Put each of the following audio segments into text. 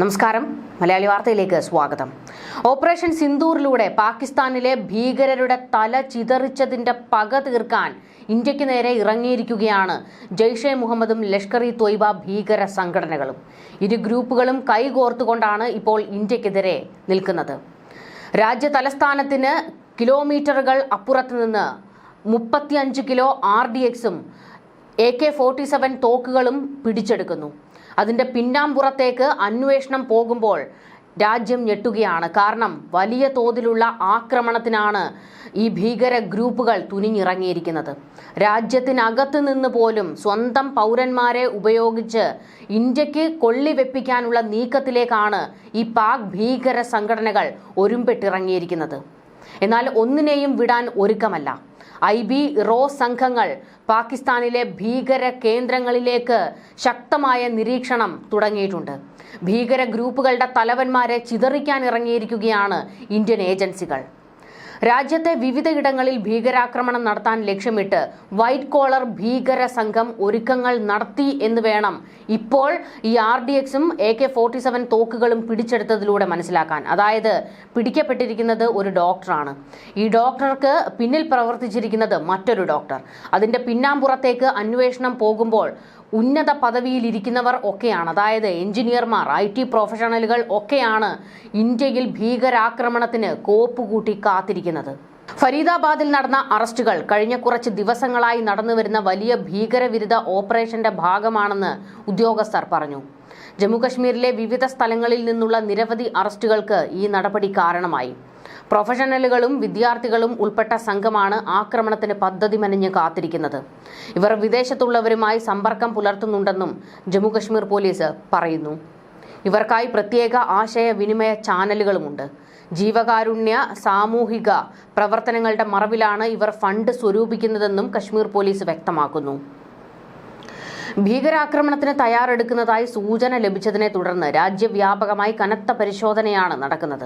നമസ്കാരം. മലയാളി വാർത്തയിലേക്ക് സ്വാഗതം. ഓപ്പറേഷൻ സിന്ദൂറിലൂടെ പാകിസ്ഥാനിലെ ഭീകരരുടെ തല ചിതറിച്ചതിന്റെ പക തീർക്കാൻ ഇന്ത്യയ്ക്ക് നേരെ ഇറങ്ങിയിരിക്കുകയാണ് ജെയ്ഷെ മുഹമ്മദും ലഷ്കർ ഇ തൊയ്ബ ഭീകര സംഘടനകളും. ഇരു ഗ്രൂപ്പുകളും കൈകോർത്തുകൊണ്ടാണ് ഇപ്പോൾ ഇന്ത്യക്കെതിരെ നിൽക്കുന്നത്. രാജ്യ തലസ്ഥാനത്തിന് കിലോമീറ്ററുകൾ അപ്പുറത്ത് നിന്ന് മുപ്പത്തിയഞ്ച് കിലോ ആർ ഡി എക്സും എ കെ ഫോർട്ടി സെവൻ തോക്കുകളും പിടിച്ചെടുക്കുന്നു. അതിന്റെ പിന്നാമ്പുറത്തേക്ക് അന്വേഷണം പോകുമ്പോൾ രാജ്യം ഞെട്ടുകയാണ്. കാരണം വലിയ തോതിലുള്ള ആക്രമണത്തിനാണ് ഈ ഭീകര ഗ്രൂപ്പുകൾ തുനിഞ്ഞിറങ്ങിയിരിക്കുന്നത്. രാജ്യത്തിനകത്ത് നിന്ന് പോലും സ്വന്തം പൗരന്മാരെ ഉപയോഗിച്ച് ഇന്ത്യയ്ക്ക് കൊള്ളിവെപ്പിക്കാനുള്ള നീക്കത്തിലേക്കാണ് ഈ പാക് ഭീകര സംഘടനകൾ ഒരുമ്പെട്ടിറങ്ങിയിരിക്കുന്നത്. എന്നാൽ ഒന്നിനെയും വിടാൻ ഒരുക്കമല്ല. ഐ ബി റോ സംഘങ്ങൾ പാകിസ്ഥാനിലെ ഭീകര കേന്ദ്രങ്ങളിലേക്ക് ശക്തമായ നിരീക്ഷണം തുടങ്ങിയിട്ടുണ്ട്. ഭീകര ഗ്രൂപ്പുകളുടെ തലവന്മാരെ ചിതറിക്കാൻ ഇറങ്ങിയിരിക്കുകയാണ് ഇന്ത്യൻ ഏജൻസികൾ. രാജ്യത്തെ വിവിധയിടങ്ങളിൽ ഭീകരാക്രമണം നടത്താൻ ലക്ഷ്യമിട്ട് വൈറ്റ് കോളർ ഭീകര സംഘം ഒരുക്കങ്ങൾ നടത്തി എന്ന് വേണം ഇപ്പോൾ ഈ ആർ ഡി എക്സും എ കെ ഫോർട്ടി സെവൻ തോക്കുകളും പിടിച്ചെടുത്തതിലൂടെ മനസ്സിലാക്കാൻ. അതായത് പിടിക്കപ്പെട്ടിരിക്കുന്നത് ഒരു ഡോക്ടറാണ്. ഈ ഡോക്ടർക്ക് പിന്നിൽ പ്രവർത്തിച്ചിരിക്കുന്നത് മറ്റൊരു ഡോക്ടർ. അതിന്റെ പിന്നാമ്പുറത്തേക്ക് അന്വേഷണം പോകുമ്പോൾ ഉന്നത പദവിയിലിരിക്കുന്നവർ ഒക്കെയാണ്. അതായത് എഞ്ചിനീയർമാർ ഐ ടി പ്രൊഫഷണലുകൾ ഒക്കെയാണ് ഇന്ത്യയിൽ ഭീകരാക്രമണത്തിന് കോപ്പുകൂട്ടി കാത്തിരിക്കുന്നത്. ഫരീദാബാദിൽ നടന്ന അറസ്റ്റുകൾ കഴിഞ്ഞ കുറച്ച് ദിവസങ്ങളായി നടന്നുവരുന്ന വലിയ ഭീകരവിരുദ്ധ ഓപ്പറേഷന്റെ ഭാഗമാണെന്ന് ഉദ്യോഗസ്ഥർ പറഞ്ഞു. ജമ്മുകശ്മീരിലെ വിവിധ സ്ഥലങ്ങളിൽ നിന്നുള്ള നിരവധി അറസ്റ്റുകൾക്ക് ഈ നടപടി കാരണമായി. പ്രൊഫഷണലുകളും വിദ്യാർത്ഥികളും ഉൾപ്പെട്ട സംഘമാണ് ആക്രമണത്തിന് പദ്ധതി മെനഞ്ഞ് കാത്തിരിക്കുന്നത്. ഇവർ വിദേശത്തുള്ളവരുമായി സമ്പർക്കം പുലർത്തുന്നുണ്ടെന്നും ജമ്മുകശ്മീർ പോലീസ് പറയുന്നു. ഇവർക്കായി പ്രത്യേക ആശയവിനിമയ ചാനലുകളുമുണ്ട്. ജീവകാരുണ്യ സാമൂഹിക പ്രവർത്തനങ്ങളുടെ മറവിലാണ് ഇവർ ഫണ്ട് സ്വരൂപിക്കുന്നതെന്നും കശ്മീർ പോലീസ് വ്യക്തമാക്കുന്നു. ഭീകരാക്രമണത്തിന് തയ്യാറെടുക്കുന്നതായി സൂചന ലഭിച്ചതിനെ തുടർന്ന് രാജ്യവ്യാപകമായി കനത്ത പരിശോധനയാണ് നടക്കുന്നത്.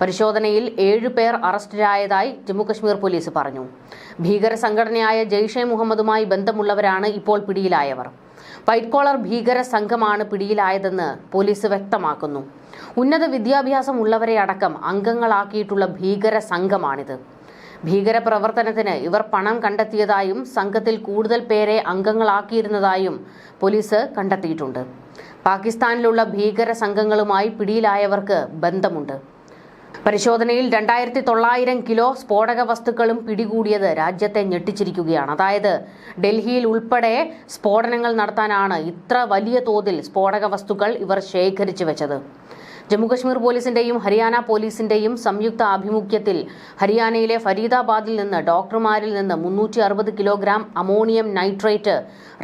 പരിശോധനയിൽ ഏഴുപേർ അറസ്റ്റിലായതായി ജമ്മുകശ്മീർ പോലീസ് പറഞ്ഞു. ഭീകര സംഘടനയായ ജെയ്ഷെ മുഹമ്മദുമായി ബന്ധമുള്ളവരാണ് ഇപ്പോൾ പിടിയിലായവർ. വൈറ്റ് കോളർ ഭീകര സംഘമാണ് പിടിയിലായതെന്ന് പോലീസ് വ്യക്തമാക്കുന്നു. ഉന്നത വിദ്യാഭ്യാസം ഉള്ളവരെ അടക്കം അംഗങ്ങളാക്കിയിട്ടുള്ള ഭീകര സംഘമാണിത്. ഭീകരപ്രവർത്തനത്തിന് ഇവർ പണം കണ്ടെത്തിയതായും സംഘത്തിൽ കൂടുതൽ പേരെ അംഗങ്ങളാക്കിയിരുന്നതായും പോലീസ് കണ്ടെത്തിയിട്ടുണ്ട്. പാകിസ്ഥാനിലുള്ള ഭീകര സംഘങ്ങളുമായി പിടിയിലായവർക്ക് ബന്ധമുണ്ട്. പരിശോധനയിൽ രണ്ടായിരത്തി തൊള്ളായിരം കിലോ സ്ഫോടക വസ്തുക്കളും പിടികൂടിയത് രാജ്യത്തെ ഞെട്ടിച്ചിരിക്കുകയാണ്. അതായത് ഡൽഹിയിൽ ഉൾപ്പെടെ സ്ഫോടനങ്ങൾ നടത്താനാണ് ഇത്ര വലിയ തോതിൽ സ്ഫോടക വസ്തുക്കൾ ഇവർ ശേഖരിച്ചു വെച്ചത്. ജമ്മുകശ്മീർ പോലീസിന്റെയും ഹരിയാന പോലീസിന്റെയും സംയുക്ത ആഭിമുഖ്യത്തിൽ ഹരിയാനയിലെ ഫരീദാബാദിൽ നിന്ന് ഡോക്ടർമാരിൽ നിന്ന് മുന്നൂറ്റി അറുപത് കിലോഗ്രാം അമോണിയം നൈട്രേറ്റ്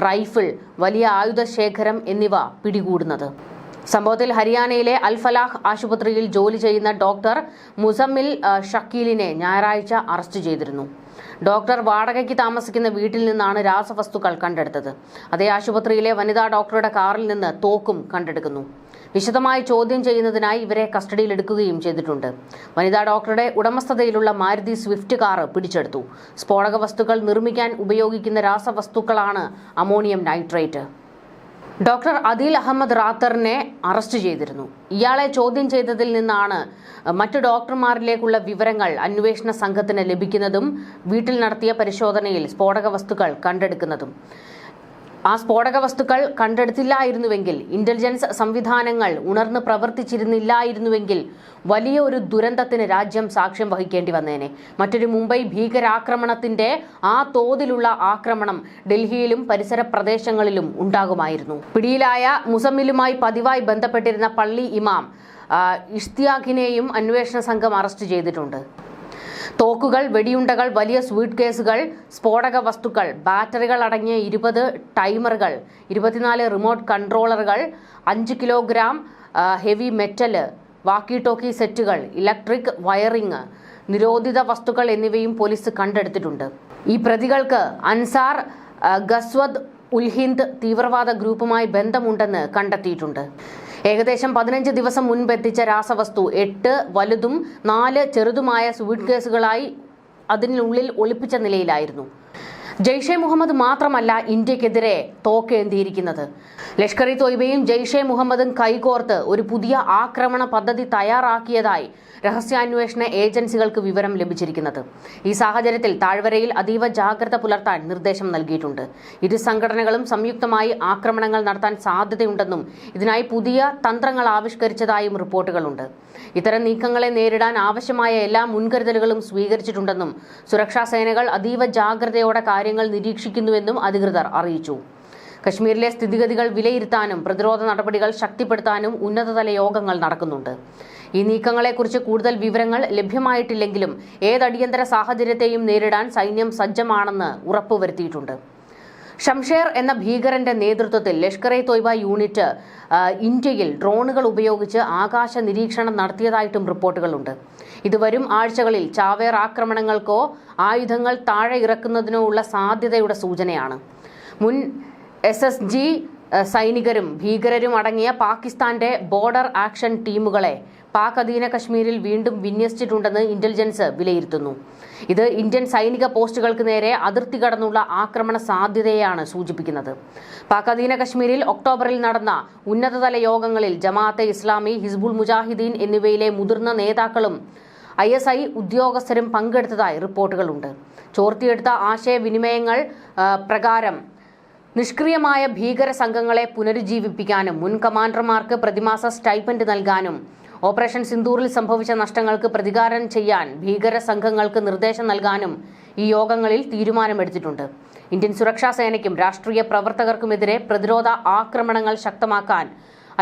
റൈഫിൾ വലിയ ആയുധശേഖരം എന്നിവ പിടികൂടുന്നത്. സംഭവത്തിൽ ഹരിയാനയിലെ അൽഫലാഹ് ആശുപത്രിയിൽ ജോലി ചെയ്യുന്ന ഡോക്ടർ മുസമ്മിൽ ഷക്കീലിനെ ഞായറാഴ്ച അറസ്റ്റ് ചെയ്തിരുന്നു. ഡോക്ടർ വാടകയ്ക്ക് താമസിക്കുന്ന വീട്ടിൽ നിന്നാണ് രാസവസ്തുക്കൾ കണ്ടെടുത്തത്. അതേ ആശുപത്രിയിലെ വനിതാ ഡോക്ടറുടെ കാറിൽ നിന്ന് തോക്കും കണ്ടെടുക്കുന്നു. വിശദമായി ചോദ്യം ചെയ്യുന്നതിനായി ഇവരെ കസ്റ്റഡിയിലെടുക്കുകയും ചെയ്തിട്ടുണ്ട്. വനിതാ ഡോക്ടറുടെ ഉടമസ്ഥതയിലുള്ള മാരുതി സ്വിഫ്റ്റ് കാർ പിടിച്ചെടുത്തു. സ്ഫോടക വസ്തുക്കൾ നിർമ്മിക്കാൻ ഉപയോഗിക്കുന്ന രാസവസ്തുക്കളാണ് ammonium nitrate. Doctor Adil Ahmad റാത്തറിനെ arrest ചെയ്തിരുന്നു. ഇയാളെ ചോദ്യം ചെയ്തതിൽ നിന്നാണ് മറ്റു ഡോക്ടർമാരിലേക്കുള്ള വിവരങ്ങൾ അന്വേഷണ സംഘത്തിന് ലഭിക്കുന്നതും വീട്ടിൽ നടത്തിയ പരിശോധനയിൽ സ്ഫോടക വസ്തുക്കൾ കണ്ടെടുക്കുന്നതും. ആ സ്ഫോടക വസ്തുക്കൾ കണ്ടെടുത്തില്ലായിരുന്നുവെങ്കിൽ ഇന്റലിജൻസ് സംവിധാനങ്ങൾ ഉണർന്ന് പ്രവർത്തിച്ചിരുന്നില്ലായിരുന്നുവെങ്കിൽ വലിയ ഒരു ദുരന്തത്തിന് രാജ്യം സാക്ഷ്യം വഹിക്കേണ്ടി വന്നേനെ. മറ്റൊരു മുംബൈ ഭീകരാക്രമണത്തിന്റെ ആ തോതിലുള്ള ആക്രമണം ഡൽഹിയിലും പരിസര പ്രദേശങ്ങളിലും ഉണ്ടാകുമായിരുന്നു. പിടിയിലായ മുസമ്മിലുമായി പതിവായി ബന്ധപ്പെട്ടിരുന്ന പള്ളി ഇമാം ഇഷ്തിയാഖിനെയും അന്വേഷണ സംഘം അറസ്റ്റ് ചെയ്തിട്ടുണ്ട്. തോക്കുകൾ വെടിയുണ്ടകൾ വലിയ സ്വീറ്റ് കേസുകൾ സ്ഫോടക വസ്തുക്കൾ ബാറ്ററികൾ അടങ്ങിയ ഇരുപത് ടൈമറുകൾ ഇരുപത്തിനാല് റിമോട്ട് കൺട്രോളറുകൾ അഞ്ച് kilogram heavy metal walkie talkie സെറ്റുകൾ ഇലക്ട്രിക് വയറിംഗ് നിരോധിത വസ്തുക്കൾ എന്നിവയും പോലീസ് കണ്ടെടുത്തിട്ടുണ്ട്. ഈ പ്രതികൾക്ക് അൻസാർ ഗസ്വദ് ഉൽഹിന്ദ് തീവ്രവാദ ഗ്രൂപ്പുമായി ബന്ധമുണ്ടെന്ന് കണ്ടെത്തിയിട്ടുണ്ട്. ഏകദേശം പതിനഞ്ച് ദിവസം മുൻപ് എത്തിച്ച രാസവസ്തു എട്ട് വലുതും നാല് ചെറുതുമായ സ്വീറ്റ് കേസുകളായി അതിനുള്ളിൽ ഒളിപ്പിച്ച നിലയിലായിരുന്നു. ജെയ്ഷെ മുഹമ്മദ് മാത്രമല്ല ഇന്ത്യക്കെതിരെ തോക്കേന്തിയിരിക്കുന്നത്. ലഷ്കർ ഇ തോയ്ബയും ജെയ്ഷെ മുഹമ്മദും കൈകോർത്ത് ഒരു പുതിയ ആക്രമണ പദ്ധതി തയ്യാറാക്കിയതായി രഹസ്യാന്വേഷണ ഏജൻസികൾക്ക് വിവരം ലഭിച്ചിരിക്കുന്നത്. ഈ സാഹചര്യത്തിൽ താഴ്വരയിൽ അതീവ ജാഗ്രത പുലർത്താൻ നിർദ്ദേശം നൽകിയിട്ടുണ്ട്. ഇരു സംഘടനകളും സംയുക്തമായി ആക്രമണങ്ങൾ നടത്താൻ സാധ്യതയുണ്ടെന്നും ഇതിനായി പുതിയ തന്ത്രങ്ങൾ ആവിഷ്കരിച്ചതായും റിപ്പോർട്ടുകളുണ്ട്. ഇത്തരം നീക്കങ്ങളെ നേരിടാൻ ആവശ്യമായ എല്ലാ മുൻകരുതലുകളും സ്വീകരിച്ചിട്ടുണ്ടെന്നും സുരക്ഷാ സേനകൾ അതീവ ജാഗ്രതയോടെ കാര്യങ്ങൾ നിരീക്ഷിക്കുന്നുവെന്നും അധികൃതർ അറിയിച്ചു. കശ്മീരിലെ സ്ഥിതിഗതികൾ വിലയിരുത്താനും പ്രതിരോധ നടപടികൾ ശക്തിപ്പെടുത്താനും ഉന്നതതല യോഗങ്ങൾ നടക്കുന്നുണ്ട്. ഈ നീക്കങ്ങളെക്കുറിച്ച് കൂടുതൽ വിവരങ്ങൾ ലഭ്യമായിട്ടില്ലെങ്കിലും ഏതടിയന്തര സാഹചര്യത്തെയും നേരിടാൻ സൈന്യം സജ്ജമാണെന്ന് ഉറപ്പുവരുത്തിയിട്ടുണ്ട്. ഷംഷേർ എന്ന ഭീകരന്റെ നേതൃത്വത്തിൽ ലഷ്കർ എ തൊയ്ബ യൂണിറ്റ് ഇന്ത്യയിൽ ഡ്രോണുകൾ ഉപയോഗിച്ച് ആകാശ നിരീക്ഷണം നടത്തിയതായിട്ടും റിപ്പോർട്ടുകളുണ്ട്. ഇത് വരും ആഴ്ചകളിൽ ചാവേർ ആക്രമണങ്ങൾക്കോ ആയുധങ്ങൾ താഴെ ഇറക്കുന്നതിനോ ഉള്ള സാധ്യതയുടെ സൂചനയാണ്. മുൻ എസ് എസ് ജി സൈനികരും ഭീകരരും അടങ്ങിയ പാകിസ്ഥാന്റെ ബോർഡർ ആക്ഷൻ ടീമുകളെ പാക് അധീന കശ്മീരിൽ വീണ്ടും വിന്യസിച്ചിട്ടുണ്ടെന്ന് ഇന്റലിജൻസ് വിലയിരുത്തുന്നു. ഇത് ഇന്ത്യൻ സൈനിക പോസ്റ്റുകൾക്ക് നേരെ അതിർത്തി കടന്നുള്ള ആക്രമണ സാധ്യതയെയാണ് സൂചിപ്പിക്കുന്നത്. പാക് അധീന കശ്മീരിൽ ഒക്ടോബറിൽ നടന്ന ഉന്നതതല യോഗങ്ങളിൽ ജമാഅത്തെ ഇസ്ലാമി ഹിസ്ബുൾ മുജാഹിദ്ദീൻ എന്നിവയിലെ മുതിർന്ന നേതാക്കളും ഐ എസ് ഐ ഉദ്യോഗസ്ഥരും പങ്കെടുത്തതായി റിപ്പോർട്ടുകളുണ്ട്. ചോർത്തിയെടുത്ത ആശയവിനിമയങ്ങൾ പ്രകാരം നിഷ്ക്രിയമായ ഭീകര സംഘങ്ങളെ പുനരുജ്ജീവിപ്പിക്കാനും മുൻ കമാൻഡർമാർക്ക് പ്രതിമാസ സ്റ്റൈപ്പൻഡ് നൽകാനും ഓപ്പറേഷൻ സിന്ദൂറിൽ സംഭവിച്ച നഷ്ടങ്ങൾക്ക് പ്രതികാരം ചെയ്യാൻ ഭീകര സംഘങ്ങൾക്ക് നിർദ്ദേശം നൽകാനും ഈ യോഗങ്ങളിൽ തീരുമാനമെടുത്തിട്ടുണ്ട്. ഇന്ത്യൻ സുരക്ഷാ സേനയ്ക്കും രാഷ്ട്രീയ പ്രവർത്തകർക്കുമെതിരെ പ്രതിരോധ ആക്രമണങ്ങൾ ശക്തമാക്കാൻ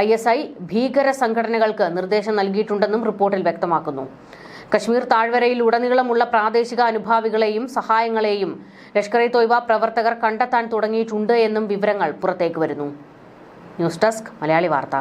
ഐ എസ് ഐ ഭീകര സംഘടനകൾക്ക് നിർദ്ദേശം നൽകിയിട്ടുണ്ടെന്നും റിപ്പോർട്ടിൽ വ്യക്തമാക്കുന്നു. കശ്മീർ താഴ്വരയിൽ ഉടനീളമുള്ള പ്രാദേശിക അനുഭാവികളെയും സഹായങ്ങളെയും ലഷ്കർ ഇ തോയ്ബ പ്രവർത്തകർ കണ്ടെത്താൻ തുടങ്ങിയിട്ടുണ്ട് എന്നും വിവരങ്ങൾ പുറത്തേക്ക് വരുന്നു. ന്യൂസ് ഡെസ്ക് മലയാളി വാർത്ത.